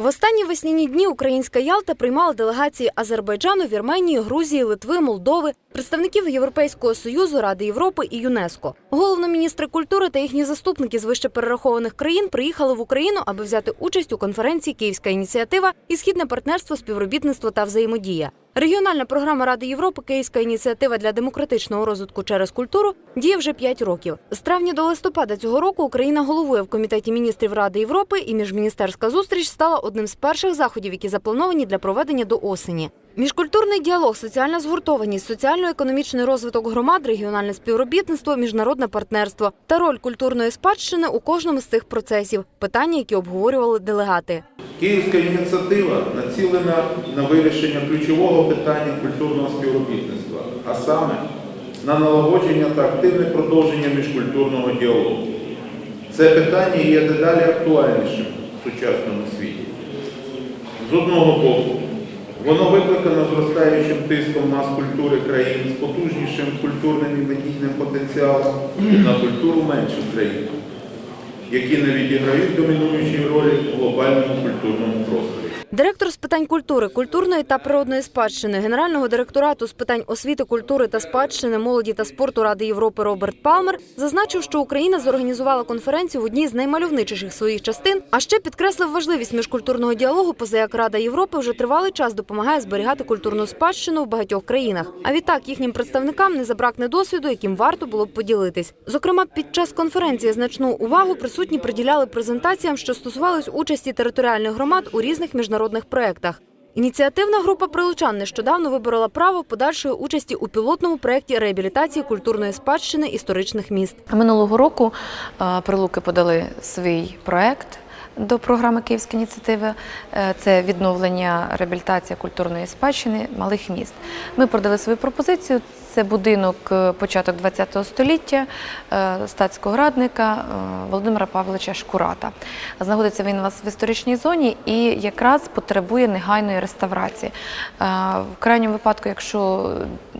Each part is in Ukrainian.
В останні весняні дні українська Ялта приймала делегації Азербайджану, Вірменії, Грузії, Литви, Молдови, представників Європейського союзу, Ради Європи і ЮНЕСКо. Головно міністри культури та їхні заступники з вище перерахованих країн приїхали в Україну, аби взяти участь у конференції Київська ініціатива і східне партнерство, співробітництво та взаємодія. Регіональна програма Ради Європи Київська ініціатива для демократичного розвитку через культуру діє вже 5 років. З травня до листопада цього року Україна головує в комітеті міністрів Ради Європи, і міжміністерська зустріч стала одним з перших заходів, які заплановані для проведення до осені. Міжкультурний діалог, соціальна згуртованість, соціально-економічний розвиток громад, регіональне співробітництво, міжнародне партнерство та роль культурної спадщини у кожному з цих процесів питання, які обговорювали делегати. Київська ініціатива націлена на вирішення ключового питання культурного співробітництва, а саме на налагодження та активне продовження міжкультурного діалогу. Це питання є дедалі актуальнішим в сучасному світі. З одного боку, воно викликано зростаючим тиском мас культури країн з потужнішим культурним і медійним потенціалом на культуру менших країн які не відіграють домінуючої ролі в глобальному культурному просторі. Директор з питань культури, культурної та природної спадщини Генерального директорату з питань освіти, культури та спадщини, молоді та спорту Ради Європи Роберт Палмер зазначив, що Україна зорганізувала конференцію в одній з наймальовничіших своїх частин, а ще підкреслив важливість міжкультурного діалогу, поза як Рада Європи вже тривалий час допомагає зберігати культурну спадщину в багатьох країнах. А відтак їхнім представникам не забракне досвіду, яким варто було б поділитись. Зокрема, під час конференції значну увагу присутні приділяли презентаціям, що стосувались участі територіальних громад у різних міжнародних проєктах. Ініціативна група прилучан нещодавно виборола право подальшої участі у пілотному проєкті реабілітації культурної спадщини історичних міст. Минулого року е, прилуки подали свій проект до програми Київська ініціатива. Е, Це відновлення реабілітація культурної спадщини малих міст. Ми подали свою пропозицію. Це будинок е, початок ХХ століття е, статського радника е, Володимира Павловича Шкурата. Знаходиться він у нас в історичній зоні і якраз потребує негайної реставрації. В крайньому випадку, якщо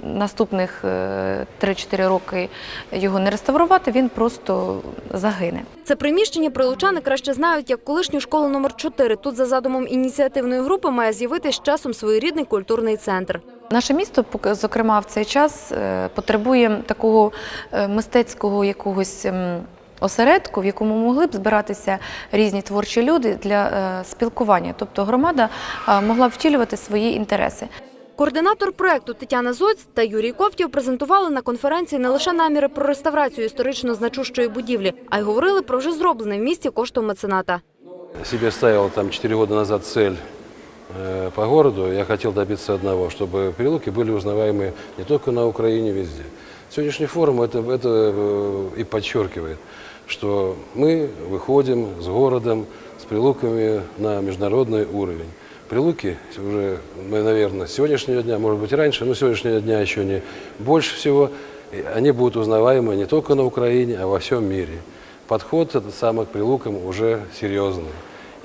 наступних е, 3-4 роки його не реставрувати, він просто загине. Це приміщення прилучани краще знають як колишню школу номер 4 Тут за задумом ініціативної групи має з'явитись часом своєрідний культурний центр. Наше місто, зокрема, в цей час е, потребує такого е, мистецького якогось. ем, Осередку, в якому могли б збиратися різні творчі люди для е, спілкування, тобто громада е, могла б втілювати свої інтереси. Координатор проекту Тетяна Зоць та Юрій Коптів презентували на конференції не лише наміри про реставрацію історично значущої будівлі, а й говорили про вже зроблене в місті коштом мецената. себе ставил там 4 года назад цель по городу. Я хотел добиться одного, чтобы прилуки были узнаваемы не только на Украине, везде. Сегодняшний форум это, это э, и подчеркивает, что мы выходим с городом, с прилуками на международный уровень. Прилуки уже, мы, наверное, с сегодняшнего дня, может быть и раньше, но с сегодняшнего дня еще не больше всего, и они будут узнаваемы не только на Украине, а во всем мире. Подход этот самый к прилукам уже серьезный.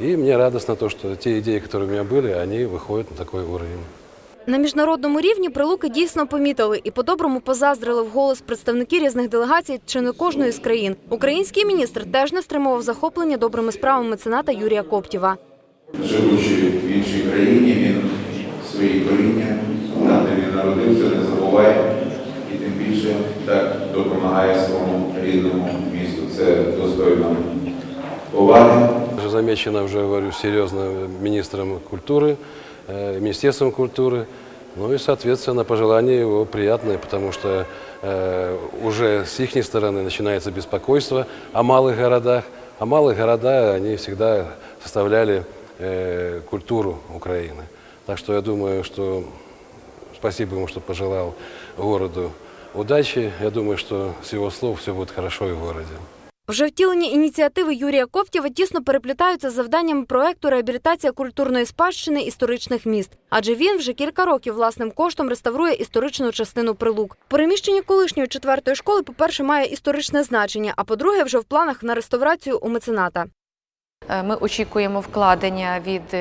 И мне радостно то, что те идеи, которые у меня были, они выходят на такой уровень. На міжнародному рівні прилуки дійсно помітили і по-доброму позаздрили вголос представники різних делегацій чи не кожної з країн. Український міністр теж не стримував захоплення добрими справами мецената Юрія Коптєва. Живучи в іншій країні, він свої коріння, там, де він народився, не забуває і тим більше так допомагає своєму рідному місту. Це достойно поваги. Замечено, уже говорю, серьезно министром культуры, э, Министерством культуры. Ну и, соответственно, пожелания его приятные, потому что э, уже с их стороны начинается беспокойство о малых городах. А малые города, они всегда составляли э, культуру Украины. Так что я думаю, что спасибо ему, что пожелал городу удачи. Я думаю, что с его слов все будет хорошо и в городе. Вже втілені ініціативи Юрія Коптєва тісно переплітаються з завданнями проекту реабілітація культурної спадщини історичних міст. Адже він вже кілька років власним коштом реставрує історичну частину прилук. Переміщення колишньої четвертої школи, по-перше, має історичне значення, а по-друге, вже в планах на реставрацію у мецената. Е, Ми очікуємо вкладення від е,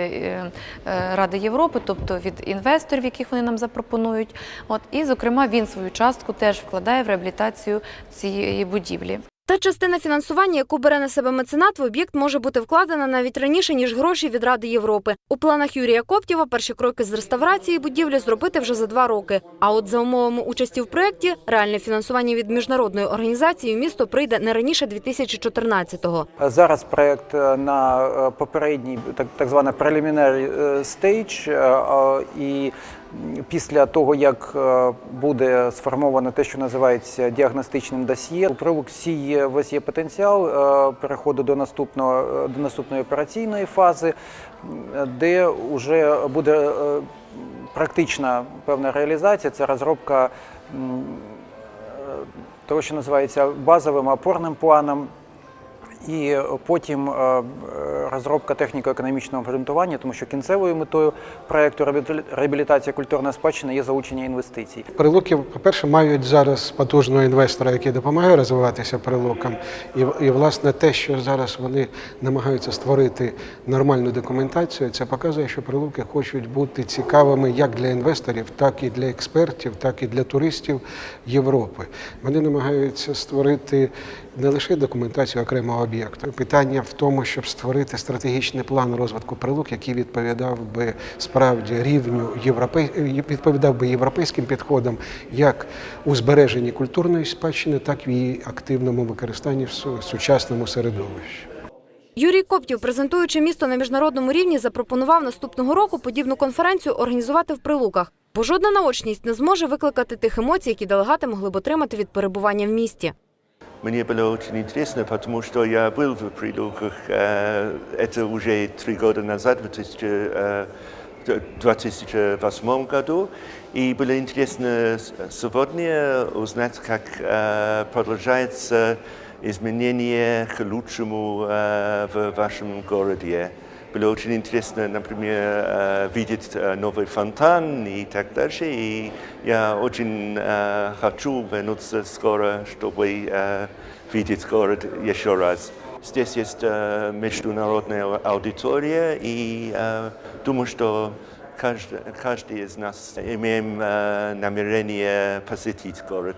е, Ради Європи, тобто від інвесторів, яких вони нам запропонують. От і, зокрема, він свою частку теж вкладає в реабілітацію цієї будівлі. Та частина фінансування, яку бере на себе меценат, в об'єкт може бути вкладена навіть раніше ніж гроші від Ради Європи. У планах Юрія Коптєва перші кроки з реставрації будівлі зробити вже за два роки. А от за умовами участі в проєкті реальне фінансування від міжнародної організації в місто прийде не раніше 2014-го. Зараз проект е, на е, попередній так, так звана preliminary е, stage, і після того, як е, буде сформовано те, що називається діагностичним досьє, у прилуксі є весь є потенціал е, переходу до наступного е, до наступної операційної фази, де вже буде практична певна реалізація. Це розробка того, що називається базовим опорним планом. І потім е, е, розробка техніко-економічного обґрунтування, тому що кінцевою метою проекту реабілі- реабілітація культурної спадщини є залучення інвестицій. Прилуки, по-перше, мають зараз потужного інвестора, який допомагає розвиватися прилукам. І, і власне те, що зараз вони намагаються створити нормальну документацію, це показує, що прилуки хочуть бути цікавими як для інвесторів, так і для експертів, так і для туристів Європи. Вони намагаються створити не лише документацію окремого об'єкту. Питання в тому, щоб створити стратегічний план розвитку прилук, який відповідав би справді рівню європей... відповідав би європейським підходам як у збереженні культурної спадщини, так і в її активному використанні в сучасному середовищі. Юрій Коптів, презентуючи місто на міжнародному рівні, запропонував наступного року подібну конференцію організувати в Прилуках, бо жодна наочність не зможе викликати тих емоцій, які делегати могли б отримати від перебування в місті. Мне было очень интересно, потому что я был в Прилуках, э, это уже три года назад, в 2000, э, 2008 году, и было интересно с- сегодня узнать, как э, продолжается изменение к лучшему э, в вашем городе. Было очень интересно, например, э, видеть э, новый фонтан и так дальше. И я очень э, хочу вернуться скоро, чтобы э, видеть город еще раз. Здесь есть э, международная аудитория, и э, думаю, что каждый, каждый из нас имеем э, намерение посетить город.